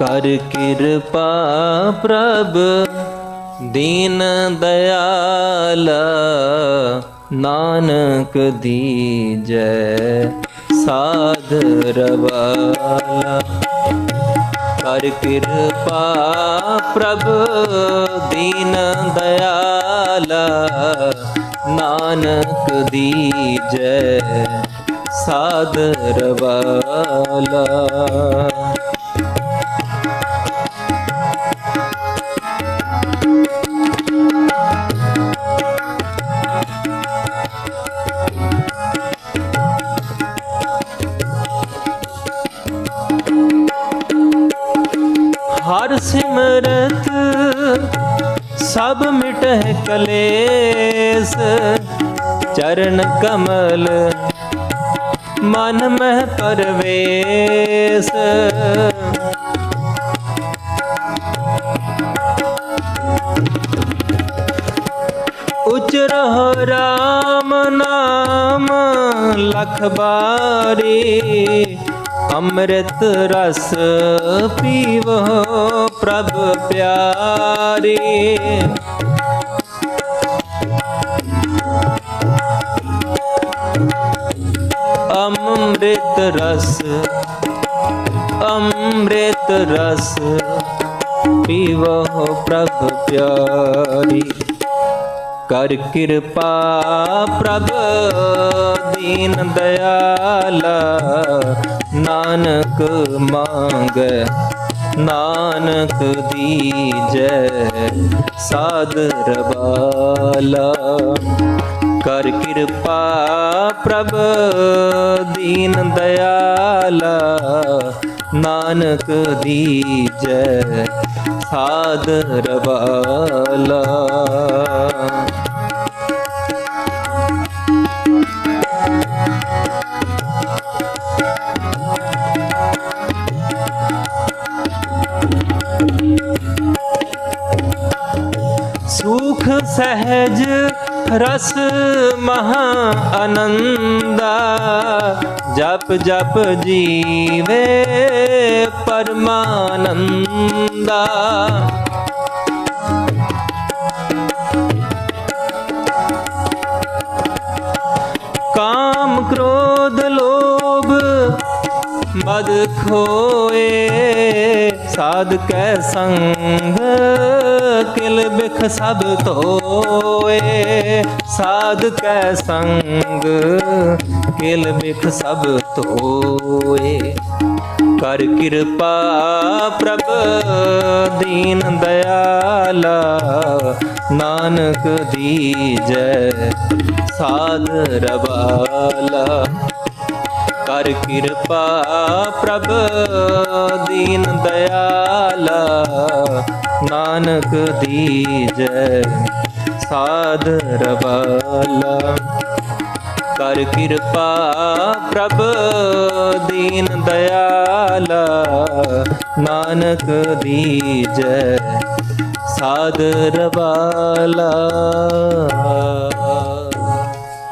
ਕਰ ਕਿਰਪਾ ਪ੍ਰਭ, ਦੀਨ ਦਇਆਲ ਨਾਨਕ ਦੀਜੈ, ਸਾਧ ਰਵਾਲਾ। ਕਰ ਕਿਰਪਾ ਪ੍ਰਭ, ਦੀਨ ਦਇਆਲ ਨਾਨਕ ਦੀਜੈ, ਸਾਧ ਰਵਾਲਾ। ਸਿਮਰਤ ਸਭ ਮਿਟਹਿ ਕਲੇਸ, ਚਰਨ ਕਮਲ ਮਨ ਮਹਿ ਪਰਵੇਸ। ਉਚ ਰਹੋ ਰਾਮ ਨਾਮ, ਲਖ ਬਾਰੀ ਅੰਮ੍ਰਿਤ ਰਸ ਪੀਵੋ। ਪ੍ਰਭ ਪਿਆਰੀ। ਅੰਮ੍ਰਿਤ ਰਸ ਅੰਮ੍ਰਿਤ ਰਸ ਪੀਵੋ ਪ੍ਰਭ ਪਿਆਰੀ। ਕਰ ਕਿਰਪਾ ਪ੍ਰਭ ਦੀਨ ਦਇਆਲ, ਨਾਨਕ ਮੰਗੈ। ਨਾਨਕ ਦੀਜੈ ਸਾਧ ਰਵਾਲਾ ਕਰ ਕਿਰਪਾ ਪ੍ਰਭ ਦੀਨ ਦਇਆਲ। ਨਾਨਕ ਦੀ ਜੈ ਸਾਧ ਰਵਾਲਾ ਸੁਖ ਸਹਿਜ ਰਸ ਮਹਾ ਆਨੰਦਾ ਜਪ ਜਪ ਜੀਵੇ ਪਰਮਾਨੰਦਾ। ਮਦ ਖੋਏ ਸਾਧ ਕੈ ਸੰਗ ਕਿਲ ਬਿਖ ਸਭ ਧੋਏ। ਸਾਧ ਕੈ ਸੰਗ ਕਿਲ ਬਿਖ ਸਭ ਧੋਏ। ਕਰ ਕਿਰਪਾ ਪ੍ਰਭ, ਦੀਨ ਦਇਆਲ, ਨਾਨਕ ਦੀਜੈ, ਸਾਧ ਰਵਾਲਾ। ਕਰ ਕਿਰਪਾ ਪ੍ਰਭ ਦੀਨ ਦਇਆਲ। ਨਾਨਕ ਦੀਜੈ ਸਾਧ ਰਵਾਲਾ। ਕਰ ਕਿਰਪਾ ਪ੍ਰਭ ਦੀਨ ਦਇਆਲ। ਨਾਨਕ ਦੀਜੈ ਸਾਧ ਰਵਾਲਾ।